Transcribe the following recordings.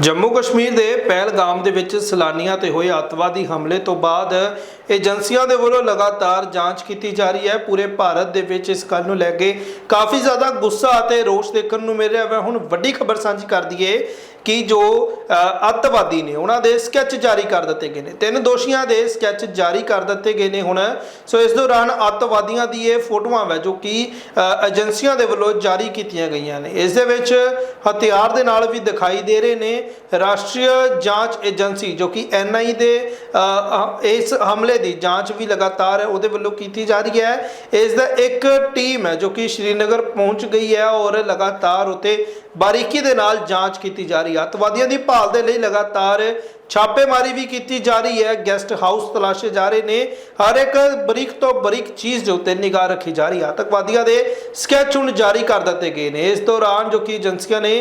ਜੰਮੂ ਕਸ਼ਮੀਰ ਦੇ ਪਹਿਲਗਾਮ ਦੇ ਵਿੱਚ ਸੈਲਾਨੀਆਂ ਤੇ ਹੋਏ ਅੱਤਵਾਦੀ ਹਮਲੇ ਤੋਂ ਬਾਅਦ ਏਜੰਸੀਆਂ ਦੇ ਵੱਲੋਂ ਲਗਾਤਾਰ ਜਾਂਚ ਕੀਤੀ ਜਾ ਰਹੀ ਹੈ। ਪੂਰੇ ਭਾਰਤ ਦੇ ਵਿੱਚ ਇਸ ਗੱਲ ਨੂੰ ਲੈ ਕੇ ਕਾਫੀ ਜ਼ਿਆਦਾ ਗੁੱਸਾ ਅਤੇ ਰੋਸ ਦੇਖਣ ਨੂੰ ਮਿਲ ਰਿਹਾ। ਹੈ ਹੁਣ ਵੱਡੀ ਖਬਰ ਸਾਂਝੀ ਕਰ ਦਈਏ ਕਿ ਜੋ ਅੱਤਵਾਦੀ ਨੇ, ਉਹਨਾਂ ਦੇ ਸਕੈਚ ਜਾਰੀ ਕਰ ਦਿੱਤੇ ਗਏ ਨੇ। ਤਿੰਨ ਦੋਸ਼ੀਆਂ ਦੇ ਸਕੈਚ ਜਾਰੀ ਕਰ ਦਿੱਤੇ ਗਏ ਨੇ ਹੁਣ। ਸੋ ਇਸ ਦੌਰਾਨ ਅੱਤਵਾਦੀਆਂ ਦੀ ਇਹ ਫੋਟੋਆਂ ਹੈ ਜੋ ਕਿ ਏਜੰਸੀਆਂ ਦੇ ਵੱਲੋਂ ਜਾਰੀ ਕੀਤੀਆਂ ਗਈਆਂ ਨੇ। ਇਸ ਦੇ ਵਿੱਚ ਹਥਿਆਰ ਦੇ ਨਾਲ ਵੀ ਦਿਖਾਈ ਦੇ ਰਹੇ ਨੇ। ਰਾਸ਼ਟਰੀ ਜਾਂਚ ਏਜੰਸੀ ਜੋ ਕਿ ਐਨਆਈ ਦੇ ਇਸ ਹਮਲੇ ਦੀ ਜਾਂਚ ਵੀ ਲਗਾਤਾਰ ਉਹਦੇ ਵੱਲੋਂ ਕੀਤੀ ਜਾ ਰਹੀ ਹੈ। ਇਸ ਦਾ ਇੱਕ ਟੀਮ ਹੈ ਜੋ ਕਿ ਸ਼੍ਰੀਨਗਰ ਪਹੁੰਚ ਗਈ ਹੈ ਔਰ ਲਗਾਤਾਰ ਉਤੇ ਬਾਰੀਕੀ ਦੇ ਨਾਲ ਜਾਂਚ ਕੀਤੀ ਜਾ ਰਹੀ ਹੈ। ਅੱਤਵਾਦੀਆਂ ਦੀ ਭਾਲ ਦੇ ਲਈ ਲਗਾਤਾਰ ਛਾਪੇਮਾਰੀ ਵੀ ਕੀਤੀ ਜਾ ਰਹੀ ਹੈ। ਗੈਸਟ ਹਾਊਸ ਤਲਾਸ਼ੇ ਜਾ ਰਹੇ ਨੇ। ਹਰ ਇੱਕ ਬਰੀਕ ਤੋਂ ਬਰੀਕ ਚੀਜ਼ ਦੇ ਉੱਤੇ ਨਿਗਾਹ ਰੱਖੀ ਜਾ ਰਹੀ ਹੈ। ਆਤੰਕਵਾਦੀਆਂ ਦੇ ਸਕੈਚ ਹੁਣ ਜਾਰੀ ਕਰ ਦਿੱਤੇ ਗਏ ਨੇ। ਇਸ ਦੌਰਾਨ ਜੋ ਕਿ ਏਜੰਸੀਆਂ ਨੇ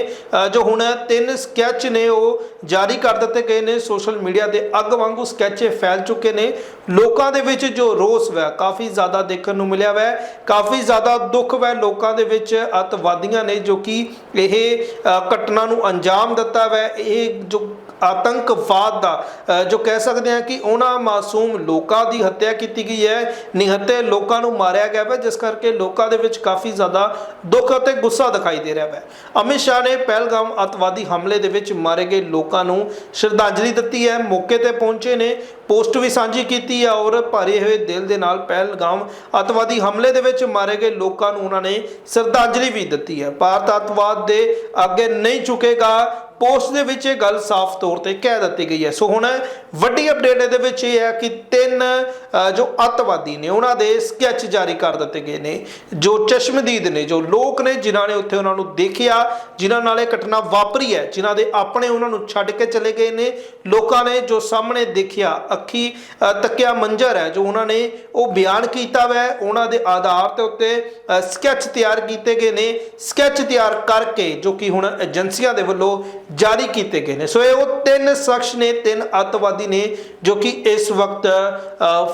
ਜੋ ਹੁਣ ਤਿੰਨ ਸਕੈਚ ਨੇ ਉਹ ਜਾਰੀ ਕਰ ਦਿੱਤੇ ਗਏ ਨੇ। ਸੋਸ਼ਲ ਮੀਡੀਆ ਦੇ ਅੱਗ ਵਾਂਗੂ ਸਕੈਚ ਫੈਲ ਚੁੱਕੇ ਨੇ। ਲੋਕਾਂ ਦੇ ਵਿੱਚ ਜੋ ਰੋਸ ਵੈ, ਕਾਫੀ ਜ਼ਿਆਦਾ ਦੇਖਣ ਨੂੰ ਮਿਲਿਆ ਵੈ। ਕਾਫੀ ਜ਼ਿਆਦਾ ਦੁੱਖ ਵੈ ਲੋਕਾਂ ਦੇ ਵਿੱਚ, ਅੱਤਵਾਦੀਆਂ ਨੇ ਜੋ ਕਿ ਇਹ ਘਟਨਾ ਨੂੰ ਅੰਜਾਮ ਦਿੱਤਾ ਵੈ। ਇਹ ਜੋ ਆਤੰਕਵਾਦ ਦਾ ਜੋ ਕਹਿ ਸਕਦੇ ਹਾਂ ਕਿ ਉਹਨਾਂ ਮਾਸੂਮ ਲੋਕਾਂ ਦੀ ਹੱਤਿਆ ਕੀਤੀ ਗਈ ਹੈ। ਨਿਹੱਤੇ ਲੋਕਾਂ ਨੂੰ ਮਾਰਿਆ ਗਿਆ ਹੈ ਜਿਸ ਕਰਕੇ ਲੋਕਾਂ ਦੇ ਵਿੱਚ ਕਾਫੀ ਜ਼ਿਆਦਾ ਦੁੱਖ ਅਤੇ ਗੁੱਸਾ ਦਿਖਾਈ ਦੇ ਰਿਹਾ ਹੈ ਅਮਿਤ ਸ਼ਾਹ ਨੇ ਪਹਿਲਗਾਮ ਅਤਵਾਦੀ ਹਮਲੇ ਦੇ ਵਿੱਚ ਮਾਰੇ ਗਏ ਲੋਕਾਂ ਨੂੰ ਸ਼ਰਧਾਂਜਲੀ ਦਿੱਤੀ ਹੈ। ਮੌਕੇ ਤੇ ਪਹੁੰਚੇ ਨੇ, ਪੋਸਟ ਵੀ ਸਾਂਝੀ ਕੀਤੀ ਹੈ ਔਰ ਭਰੇ ਹੋਏ ਦਿਲ ਦੇ ਨਾਲ ਪਹਿਲਗਾਮ ਅਤਵਾਦੀ ਹਮਲੇ ਦੇ ਵਿੱਚ ਮਾਰੇ ਗਏ ਲੋਕਾਂ ਨੂੰ ਉਹਨਾਂ ਨੇ ਸ਼ਰਧਾਂਜਲੀ ਵੀ ਦਿੱਤੀ ਹੈ। ਭਾਰਤ ਅਤਵਾਦ ਦੇ ਅੱਗੇ ਨਹੀਂ ਝੁਕੇਗਾ। ਪੋਸਟ ਦੇ ਵਿੱਚ ਇਹ ਗੱਲ ਸਾਫ਼ ਤੌਰ ਤੇ ਕਹਿ ਦਿੱਤੀ ਗਈ ਹੈ। ਸੋ ਹੁਣ ਵੱਡੀ ਅਪਡੇਟ ਇਹਦੇ ਵਿੱਚ ਇਹ ਹੈ ਕਿ ਤਿੰਨ ਜੋ ਅੱਤਵਾਦੀ ਨੇ ਉਹਨਾਂ ਦੇ ਸਕੈਚ ਜਾਰੀ ਕਰ ਦਿੱਤੇ ਗਏ ਨੇ ਜੋ ਚਸ਼ਮਦੀਦ ਨੇ ਜੋ ਲੋਕ ਨੇ ਜਿਨ੍ਹਾਂ ਨੇ ਉੱਥੇ ਉਹਨਾਂ ਨੂੰ ਦੇਖਿਆ ਜਿਨ੍ਹਾਂ ਨਾਲ ਇਹ ਘਟਨਾ ਵਾਪਰੀ ਹੈ ਜਿਨ੍ਹਾਂ ਦੇ ਆਪਣੇ ਉਹਨਾਂ ਨੂੰ ਛੱਡ ਕੇ ਚਲੇ ਗਏ ਨੇ ਲੋਕਾਂ ਨੇ ਜੋ ਸਾਹਮਣੇ ਦੇਖਿਆ ਅੱਖੀ ਤੱਕਿਆ ਮੰਜ਼ਰ ਹੈ ਜੋ ਉਹਨਾਂ ਨੇ ਉਹ ਬਿਆਨ ਕੀਤਾ ਵੈ ਉਹਨਾਂ ਦੇ ਆਧਾਰ ਤੇ ਉੱਤੇ ਅ, ਸਕੈਚ ਤਿਆਰ ਕੀਤੇ ਗਏ ਨੇ ਸਕੈਚ ਤਿਆਰ ਕਰਕੇ ਜੋ ਕਿ ਹੁਣ ਏਜੰਸੀਆਂ ਦੇ ਵੱਲੋਂ ਜਾਰੀ ਕੀਤੇ ਗਏ ਨੇ। ਸੋ ਇਹ ਉਹ ਤਿੰਨ ਸ਼ਖਸ ਨੇ, ਤਿੰਨ ਅੱਤਵਾਦੀ ਨੇ ਜੋ ਕਿ ਇਸ ਵਕਤ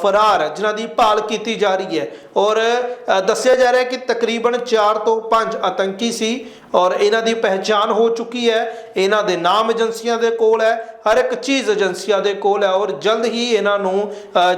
ਫਰਾਰ ਹੈ ਜਿਨ੍ਹਾਂ ਦੀ ਭਾਲ ਕੀਤੀ ਜਾ ਰਹੀ ਹੈ। ਔਰ ਦੱਸਿਆ ਜਾ ਰਿਹਾ ਹੈ ਕਿ ਤਕਰੀਬਨ 4 ਤੋਂ 5 ਆਤੰਕੀ ਸੀ। ਔਰ ਇਹਨਾਂ ਦੀ ਪਹਿਚਾਨ ਹੋ ਚੁੱਕੀ ਹੈ। ਇਹਨਾਂ ਦੇ ਨਾਮ ਏਜੰਸੀਆਂ ਦੇ ਕੋਲ ਹੈ। ਹਰ ਇੱਕ ਚੀਜ਼ ਏਜੰਸੀਆਂ ਦੇ ਕੋਲ ਹੈ ਔਰ ਜਲਦ ਹੀ ਇਹਨਾਂ ਨੂੰ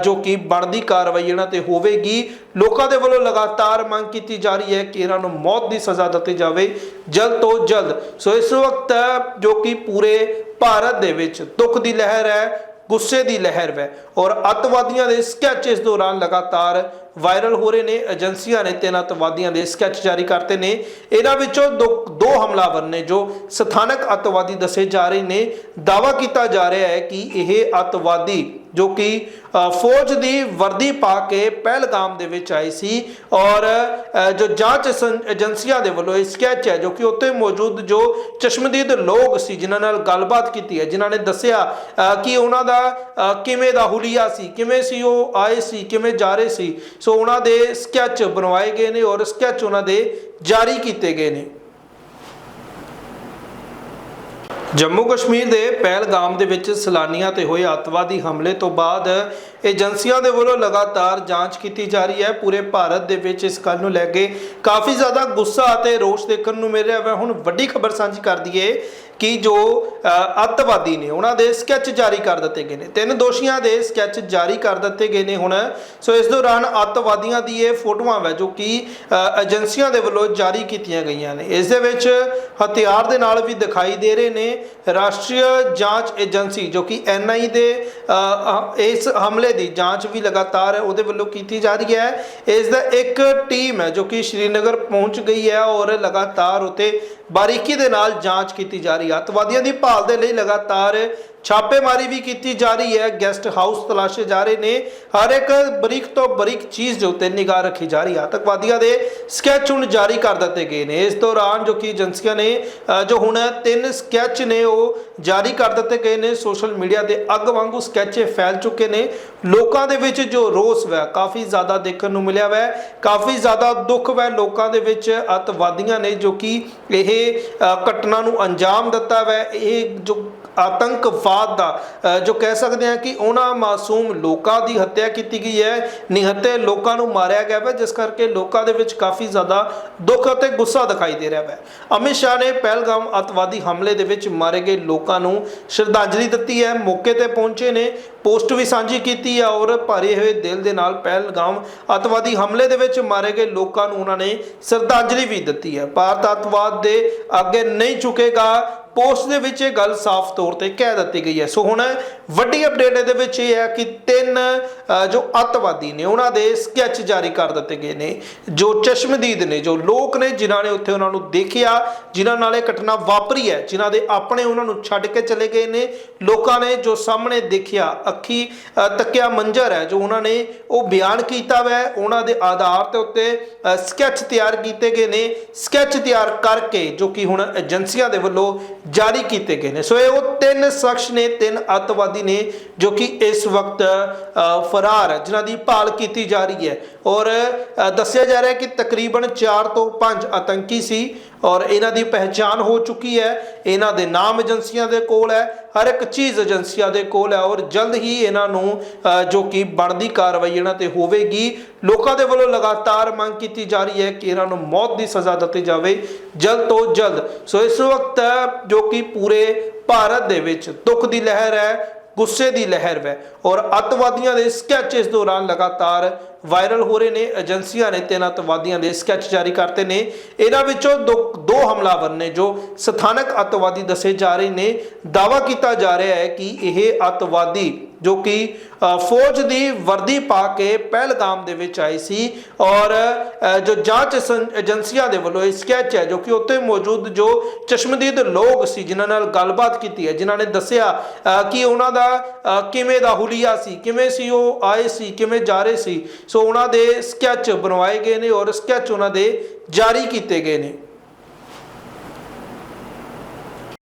ਜੋ ਕਿ ਬਣਦੀ ਕਾਰਵਾਈ ਇਹਨਾਂ ਤੇ ਹੋਵੇਗੀ। ਲੋਕਾਂ ਦੇ ਵੱਲੋਂ ਲਗਾਤਾਰ ਮੰਗ ਕੀਤੀ ਜਾ ਰਹੀ ਹੈ ਕਿ ਇਹਨਾਂ ਨੂੰ ਮੌਤ ਦੀ ਸਜ਼ਾ ਦਿੱਤੀ ਜਾਵੇ। ਜਲਦ ਤੋਂ ਜਲਦ। ਸੋ ਇਸ ਵਕਤ ਜੋ ਕਿ ਪੂਰੇ ਭਾਰਤ ਦੇ ਵਿੱਚ ਦੁੱਖ ਦੀ ਲਹਿਰ ਹੈ, ਗੁੱਸੇ ਦੀ ਲਹਿਰ ਹੈ ਔਰ ਅੱਤਵਾਦੀਆਂ ਦੇ ਸਕੈਚ ਇਸ ਦੌਰਾਨ ਲਗਾਤਾਰ ਵਾਇਰਲ ਹੋ ਰਹੇ ਨੇ, ਏਜੰਸੀਆਂ ਨੇ ਤਿੰਨ ਅੱਤਵਾਦੀਆਂ ਦੇ ਸਕੈਚ ਜਾਰੀ ਕਰਤੇ ਨੇ। ਇਹਨਾਂ ਵਿੱਚੋਂ ਦੋ ਦੋ ਹਮਲਾਵਰ ਨੇ ਜੋ ਸਥਾਨਕ ਅੱਤਵਾਦੀ ਦੱਸੇ ਜਾ ਰਹੇ ਨੇ। ਦਾਵਾ ਕੀਤਾ ਜਾ ਰਿਹਾ ਹੈ ਕਿ ਇਹ ਅੱਤਵਾਦੀ ਜੋ ਕਿ ਫੌਜ ਦੀ ਵਰਦੀ ਪਾ ਕੇ ਪਹਿਲਗਾਮ ਦੇ ਵਿੱਚ ਆਏ ਸੀ ਔਰ ਜੋ ਜਾਂਚ ਏਜੰ- ਏਜੰਸੀਆਂ ਦੇ ਵੱਲੋਂ ਇਹ ਸਕੈਚ ਹੈ ਜੋ ਕਿ ਉੱਥੇ ਮੌਜੂਦ ਜੋ ਚਸ਼ਮਦੀਦ ਲੋਕ ਸੀ ਜਿਨ੍ਹਾਂ ਨਾਲ ਗੱਲਬਾਤ ਕੀਤੀ ਹੈ, ਜਿਨ੍ਹਾਂ ਨੇ ਦੱਸਿਆ ਕਿ ਉਹਨਾਂ ਦਾ ਕਿਵੇਂ ਦਾ ਹੁਲੀਆ ਸੀ, ਕਿਵੇਂ ਸੀ ਉਹ ਆਏ ਸੀ, ਕਿਵੇਂ ਜਾ ਰਹੇ ਸੀ। ਸੋ ਉਹਨਾਂ ਦੇ ਸਕੈਚ ਬਣਵਾਏ ਗਏ ਨੇ ਔਰ ਸਕੈਚ ਉਹਨਾਂ ਦੇ ਜਾਰੀ ਕੀਤੇ ਗਏ ਨੇ। ਜੰਮੂ ਕਸ਼ਮੀਰ ਦੇ ਪਹਿਲਗਾਮ ਦੇ ਵਿੱਚ ਸੈਲਾਨੀਆਂ ਤੇ ਹੋਏ ਅੱਤਵਾਦੀ ਹਮਲੇ ਤੋਂ ਬਾਅਦ ਏਜੰਸੀਆਂ ਦੇ ਵੱਲੋਂ ਲਗਾਤਾਰ ਜਾਂਚ ਕੀਤੀ ਜਾ ਰਹੀ ਹੈ। ਪੂਰੇ ਭਾਰਤ ਦੇ ਵਿੱਚ ਇਸ ਗੱਲ ਨੂੰ ਲੈ ਕੇ ਕਾਫੀ ਜ਼ਿਆਦਾ ਗੁੱਸਾ ਅਤੇ ਰੋਸ ਦੇਖਣ ਨੂੰ ਮਿਲ ਰਿਹਾ ਹੈ। ਹੁਣ ਵੱਡੀ ਖਬਰ ਸਾਂਝੀ ਕਰ ਦਈਏ ਕਿ ਜੋ ਅੱਤਵਾਦੀ ਨੇ, ਉਹਨਾਂ ਦੇ ਸਕੈਚ ਜਾਰੀ ਕਰ ਦਿੱਤੇ ਗਏ ਨੇ। ਤਿੰਨ ਦੋਸ਼ੀਆਂ ਦੇ ਸਕੈਚ ਜਾਰੀ ਕਰ ਦਿੱਤੇ ਗਏ ਨੇ ਹੁਣ। ਸੋ ਇਸ ਦੌਰਾਨ ਅੱਤਵਾਦੀਆਂ ਦੀ ਇਹ ਫੋਟੋਆਂ ਹੈ ਜੋ ਕਿ ਏਜੰਸੀਆਂ ਦੇ ਵੱਲੋਂ ਜਾਰੀ ਕੀਤੀਆਂ ਗਈਆਂ ਨੇ। ਇਸ ਦੇ ਵਿੱਚ ਹਥਿਆਰ ਦੇ ਨਾਲ ਵੀ ਦਿਖਾਈ ਦੇ ਰਹੇ ਨੇ। ਰਾਸ਼ਟਰੀ ਜਾਂਚ ਏਜੰਸੀ, ਜੋ ਕਿ ਐਨਆਈ ਦੇ ਇਸ ਹਮਲੇ ਦੀ ਜਾਂਚ ਵੀ ਲਗਾਤਾਰ ਉਹਦੇ ਵੱਲੋਂ ਕੀਤੀ ਜਾ ਰਹੀ ਹੈ। ਇਸ ਦਾ ਇੱਕ ਟੀਮ ਹੈ ਜੋ ਕਿ ਸ਼੍ਰੀਨਗਰ ਪਹੁੰਚ ਗਈ ਹੈ ਔਰ ਲਗਾਤਾਰ ਉਤੇ ਬਾਰੀਕੀ ਦੇ ਨਾਲ ਜਾਂਚ ਕੀਤੀ ਜਾ ਰਹੀ ਹੈ। ਅੱਤਵਾਦੀਆਂ ਦੀ ਭਾਲ ਦੇ ਲਈ ਲਗਾਤਾਰ ਛਾਪੇਮਾਰੀ ਵੀ ਕੀਤੀ ਜਾ ਰਹੀ ਹੈ। ਗੈਸਟ ਹਾਊਸ ਤਲਾਸ਼ੇ ਜਾ ਰਹੇ ਨੇ। ਹਰ ਇੱਕ ਬਰੀਕ ਤੋਂ ਬਰੀਕ ਚੀਜ਼ ਦੇ ਉੱਤੇ ਨਿਗਾਹ ਰੱਖੀ ਜਾ ਰਹੀ ਹੈ। ਆਤੰਕਵਾਦੀਆਂ ਦੇ ਸਕੈਚ ਹੁਣ ਜਾਰੀ ਕਰ ਦਿੱਤੇ ਗਏ ਨੇ। ਇਸ ਦੌਰਾਨ ਜੋ ਕਿ ਏਜੰਸੀਆਂ ਨੇ ਜੋ ਹੁਣ ਤਿੰਨ ਸਕੈਚ ਨੇ ਉਹ ਜਾਰੀ ਕਰ ਦਿੱਤੇ ਗਏ ਨੇ। ਸੋਸ਼ਲ ਮੀਡੀਆ ਦੇ ਅੱਗ ਵਾਂਗੂ ਸਕੈਚ ਫੈਲ ਚੁੱਕੇ ਨੇ। ਲੋਕਾਂ ਦੇ ਵਿੱਚ ਜੋ ਰੋਸ ਵੈ, ਕਾਫੀ ਜ਼ਿਆਦਾ ਦੇਖਣ ਨੂੰ ਮਿਲਿਆ ਵੈ। ਕਾਫੀ ਜ਼ਿਆਦਾ ਦੁੱਖ ਵੈ, ਲੋਕਾਂ ਦੇ ਵਿੱਚ ਅੱਤਵਾਦੀਆਂ ਨੇ ਜੋ ਕਿ ਇਹ ਘਟਨਾ ਨੂੰ ਅੰਜਾਮ ਦਿੱਤਾ ਵੈ। ਇਹ ਜੋ ਆਤੰਕਵਾਦ ਦਾ ਜੋ ਕਹਿ ਸਕਦੇ ਹਾਂ ਕਿ ਉਹਨਾਂ ਮਾਸੂਮ ਲੋਕਾਂ ਦੀ ਹੱਤਿਆ ਕੀਤੀ ਗਈ ਹੈ। ਨਿਹੱਤੇ ਲੋਕਾਂ ਨੂੰ ਮਾਰਿਆ ਗਿਆ ਹੈ ਜਿਸ ਕਰਕੇ ਲੋਕਾਂ ਦੇ ਵਿੱਚ ਕਾਫੀ ਜ਼ਿਆਦਾ ਦੁੱਖ ਅਤੇ ਗੁੱਸਾ ਦਿਖਾਈ ਦੇ ਰਿਹਾ ਹੈ। ਅਮਿਤ ਸ਼ਾਹ ਨੇ ਪਹਿਲਗਾਮ ਅਤਵਾਦੀ ਹਮਲੇ ਦੇ ਵਿੱਚ ਮਾਰੇ ਗਏ ਲੋਕਾਂ ਨੂੰ ਸ਼ਰਧਾਂਜਲੀ ਦਿੱਤੀ ਹੈ। ਮੌਕੇ ਤੇ ਪਹੁੰਚੇ ਨੇ, ਪੋਸਟ ਵੀ ਸਾਂਝੀ ਕੀਤੀ ਹੈ ਔਰ ਭਰੇ ਹੋਏ ਦਿਲ ਦੇ ਨਾਲ ਪਹਿਲਗਾਮ ਅਤਵਾਦੀ ਹਮਲੇ ਦੇ ਵਿੱਚ ਮਾਰੇ ਗਏ ਲੋਕਾਂ ਨੂੰ ਉਹਨਾਂ ਨੇ ਸ਼ਰਧਾਂਜਲੀ ਵੀ ਦਿੱਤੀ ਹੈ। ਭਾਰਤ ਅਤਵਾਦ ਦੇ ਅੱਗੇ ਨਹੀਂ ਝੁਕੇਗਾ ਪੋਸਟ ਦੇ ਵਿੱਚ ਇਹ ਗੱਲ ਸਾਫ਼ ਤੌਰ ਤੇ ਕਹਿ ਦਿੱਤੀ ਗਈ ਹੈ। ਸੋ ਹੁਣ ਵੱਡੀ ਅਪਡੇਟ ਇਹਦੇ ਵਿੱਚ ਇਹ ਹੈ ਕਿ ਤਿੰਨ ਜੋ ਅੱਤਵਾਦੀ ਨੇ ਉਹਨਾਂ ਦੇ ਸਕੈਚ ਜਾਰੀ ਕਰ ਦਿੱਤੇ ਗਏ ਨੇ ਜੋ ਚਸ਼ਮਦੀਦ ਨੇ ਜੋ ਲੋਕ ਨੇ ਜਿਨ੍ਹਾਂ ਨੇ ਉੱਥੇ ਉਹਨਾਂ ਨੂੰ ਦੇਖਿਆ ਜਿਨ੍ਹਾਂ ਨਾਲ ਇਹ ਘਟਨਾ ਵਾਪਰੀ ਹੈ ਜਿਨ੍ਹਾਂ ਦੇ ਆਪਣੇ ਉਹਨਾਂ ਨੂੰ ਛੱਡ ਕੇ ਚਲੇ ਗਏ ਨੇ ਲੋਕਾਂ ਨੇ ਜੋ ਸਾਹਮਣੇ ਦੇਖਿਆ ਅੱਖੀ ਤੱਕਿਆ ਮੰਜ਼ਰ ਹੈ ਜੋ ਉਹਨਾਂ ਨੇ ਉਹ ਬਿਆਨ ਕੀਤਾ ਵੈ ਉਹਨਾਂ ਦੇ ਆਧਾਰ ਤੇ ਉੱਤੇ ਅ, ਸਕੈਚ ਤਿਆਰ ਕੀਤੇ ਗਏ ਨੇ ਸਕੈਚ ਤਿਆਰ ਕਰਕੇ ਜੋ ਕਿ ਹੁਣ ਏਜੰਸੀਆਂ ਦੇ ਵੱਲੋਂ ਜਾਰੀ ਕੀਤੇ ਗਏ ਨੇ। ਸੋ ਇਹ ਉਹ ਤਿੰਨ ਸ਼ਖਸ ਨੇ ਤਿੰਨ ਅੱਤਵਾਦੀ ਨੇ ਜੋ ਕਿ ਇਸ ਵਕਤ ਅ, ਫਰਾਰ ਹੈ ਜਿਨ੍ਹਾਂ ਦੀ ਭਾਲ ਕੀਤੀ ਜਾ ਰਹੀ ਹੈ। ਔਰ ਦੱਸਿਆ ਜਾ ਰਿਹਾ ਹੈ ਕਿ ਤਕਰੀਬਨ 4 ਤੋਂ 5 ਆਤੰਕੀ ਸੀ। ਔਰ ਇਹਨਾਂ ਦੀ ਪਹਿਚਾਨ ਹੋ ਚੁੱਕੀ ਹੈ। ਇਹਨਾਂ ਦੇ ਨਾਮ ਏਜੰਸੀਆਂ ਦੇ ਕੋਲ ਹੈ। ਹਰ ਇੱਕ ਚੀਜ਼ ਏਜੰਸੀਆਂ ਦੇ ਕੋਲ ਹੈ ਔਰ ਜਲਦ ਹੀ ਇਹਨਾਂ ਨੂੰ ਜੋ ਕਿ ਬਣਦੀ ਕਾਰਵਾਈ ਇਹਨਾਂ ਤੇ ਹੋਵੇਗੀ। ਲੋਕਾਂ ਦੇ ਵੱਲੋਂ ਲਗਾਤਾਰ ਮੰਗ ਕੀਤੀ ਜਾ ਰਹੀ ਹੈ ਕਿ ਇਹਨਾਂ ਨੂੰ ਮੌਤ ਦੀ ਸਜ਼ਾ ਦਿੱਤੀ ਜਾਵੇ, ਜਲਦ ਤੋਂ ਜਲਦ। ਸੋ ਇਸ ਵਕਤ ਜੋ ਕਿ ਪੂਰੇ ਭਾਰਤ ਦੇ ਵਿੱਚ ਦੁੱਖ ਦੀ ਲਹਿਰ ਹੈ, ਗੁੱਸੇ ਦੀ ਲਹਿਰ ਹੈ ਔਰ ਅੱਤਵਾਦੀਆਂ ਦੇ ਸਕੈਚ ਇਸ ਦੌਰਾਨ ਲਗਾਤਾਰ ਵਾਇਰਲ ਹੋ ਰਹੇ ਨੇ ਏਜੰਸੀਆਂ ਨੇ ਤਿੰਨ ਅੱਤਵਾਦੀਆਂ ਦੇ ਸਕੈਚ ਜਾਰੀ ਕਰਤੇ ਨੇ। ਇਹਨਾਂ ਵਿੱਚੋਂ ਦੋ ਦੋ ਹਮਲਾਵਰ ਨੇ ਜੋ ਸਥਾਨਕ ਅੱਤਵਾਦੀ ਦੱਸੇ ਜਾ ਰਹੇ ਨੇ। ਦਾਵਾ ਕੀਤਾ ਜਾ ਰਿਹਾ ਹੈ ਕਿ ਇਹ ਅੱਤਵਾਦੀ ਜੋ ਕਿ ਫੌਜ ਦੀ ਵਰਦੀ ਪਾ ਕੇ ਪਹਿਲਗਾਮ ਦੇ ਵਿੱਚ ਆਏ ਸੀ ਔਰ ਜੋ ਜਾਂਚ ਏਜੰਸੀਆਂ ਦੇ ਵੱਲੋਂ ਇਹ ਸਕੈਚ ਹੈ ਜੋ ਕਿ ਉੱਥੇ ਮੌਜੂਦ ਜੋ ਚਸ਼ਮਦੀਦ ਲੋਕ ਸੀ ਜਿਨ੍ਹਾਂ ਨਾਲ ਗੱਲਬਾਤ ਕੀਤੀ ਹੈ ਜਿਨ੍ਹਾਂ ਨੇ ਦੱਸਿਆ ਅ, ਕਿ ਉਹਨਾਂ ਦਾ ਅ, ਕਿਵੇਂ ਦਾ ਹੁਲੀਆ ਸੀ ਕਿਵੇਂ ਸੀ ਉਹ ਆਏ ਸੀ ਕਿਵੇਂ ਜਾ ਰਹੇ ਸੀ। ਸੋ ਉਹਨਾਂ ਦੇ ਸਕੈਚ ਬਣਵਾਏ ਗਏ ਨੇ ਔਰ ਸਕੈਚ ਉਹਨਾਂ ਦੇ ਜਾਰੀ ਕੀਤੇ ਗਏ ਨੇ।